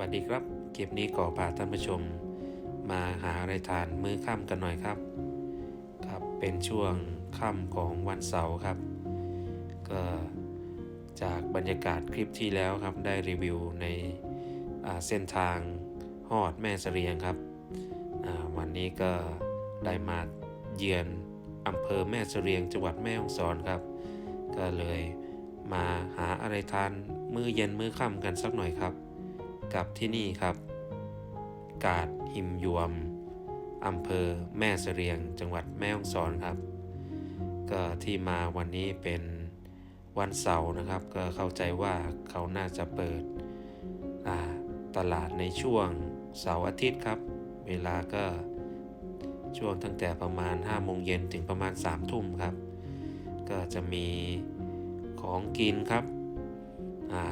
วัสดีครับคลิปนี้ก็พาท่านผู้ชม มาหาอะไรทานมื้อค่ำกันหน่อยครับ ครับเป็นช่วงค่ำของวันเสาร์ครับ ก็จากบรรยากาศคลิปที่แล้วครับได้รีวิวในเส้นทางฮอดแม่เสรียงครับวันนี้ก็ได้มาเยือนอำเภอแม่เสรียงจังหวัดแม่ฮ่องสอนครับ ก็เลยมาหาอะไรทานมื้อเย็นมื้อค่ำกันสักหน่อยครับ กับที่นี่ครับ กาดหิมยวมอำเภอแม่เสรียง จังหวัดแม่ฮ่องสอนครับ ก็ที่มาวันนี้เป็นวันเสาร์นะครับ ก็เข้าใจว่าเขาน่าจะเปิดตลาดในช่วงเสาร์อาทิตย์ครับ เวลาก็ช่วงตั้งแต่ประมาณ5โมงเย็นถึงประมาณ3ทุ่มครับ ก็จะมีของกินครับ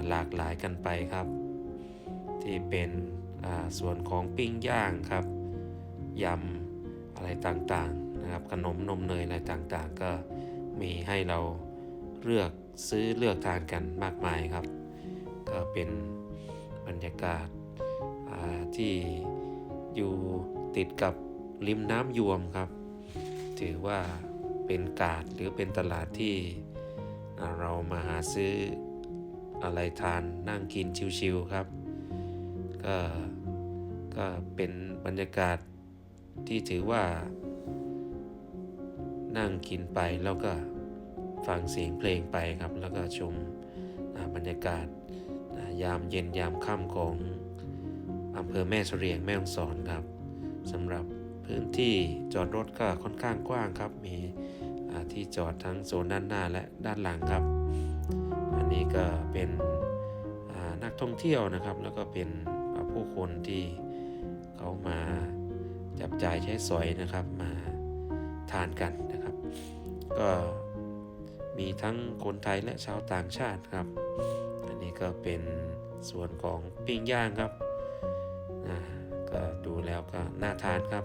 หลากหลายกันไปครับ ที่เป็นส่วนของปิ้งย่างครับยำอะไรต่างๆนะครับขนมนมเนยอะไรต่างๆ ก็มีให้เราเลือกซื้อเลือกทานกันมากมายครับ ก็เป็นบรรยากาศาที่อยู่ติดกับริมน้ำยวมครับ ถือว่าเป็นกาดหรือเป็นตลาดที่เรามาหาซื้ออะไรทานนั่งกินชิวๆครับ ก็ก็เป็นบรรยากาศที่ถือว่า นั่งกินไปแล้วก็ฟังเสียงเพลงไปครับ แล้วก็ชมบรรยากาศยามเย็นยามค่ำของอำเภอแม่เสรียงแม่ฮ่องสอนครับสำหรับพื้นที่จอดรถก็ค่อนข้างกว้างครับ มีที่จอดทั้งโซนด้านหน้าและด้านหลังครับ อันนี้ก็เป็นนักท่องเที่ยวนะครับ แล้วก็เป็น ผู้คนที่เขามาจับจ่ายใช้สอยนะครับมาทานกันนะครับ ก็มีทั้งคนไทยและชาวต่างชาติครับ อันนี้ก็เป็นส่วนของปิ้งย่างครับก็ดูแล้วก็น่าทานครับ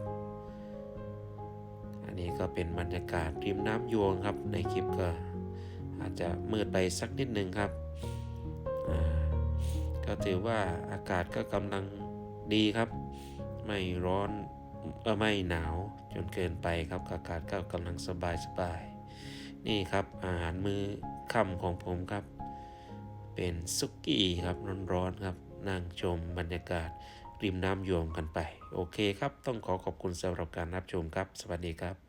อันนี้ก็เป็นบรรยากาศริมน้ำยวงครับ ในคลิปก็อาจจะมืดไปสักนิดหนึ่งครับอ่า ก็ถือว่าอากาศก็กำลังดีครับ ไม่ร้อนเออไม่หนาวจนเกินไปครับอากาศก็กำลังสบายสบายๆนี่ครับอาหารมื้อค่ำของผมครับ เป็นซุกี้ครับร้อนๆครับนั่งชมบรรยากาศริมน้ำยวมกันไป โอเคครับ ต้องขอขอบคุณสำหรับการรับชมครับ สวัสดีครับ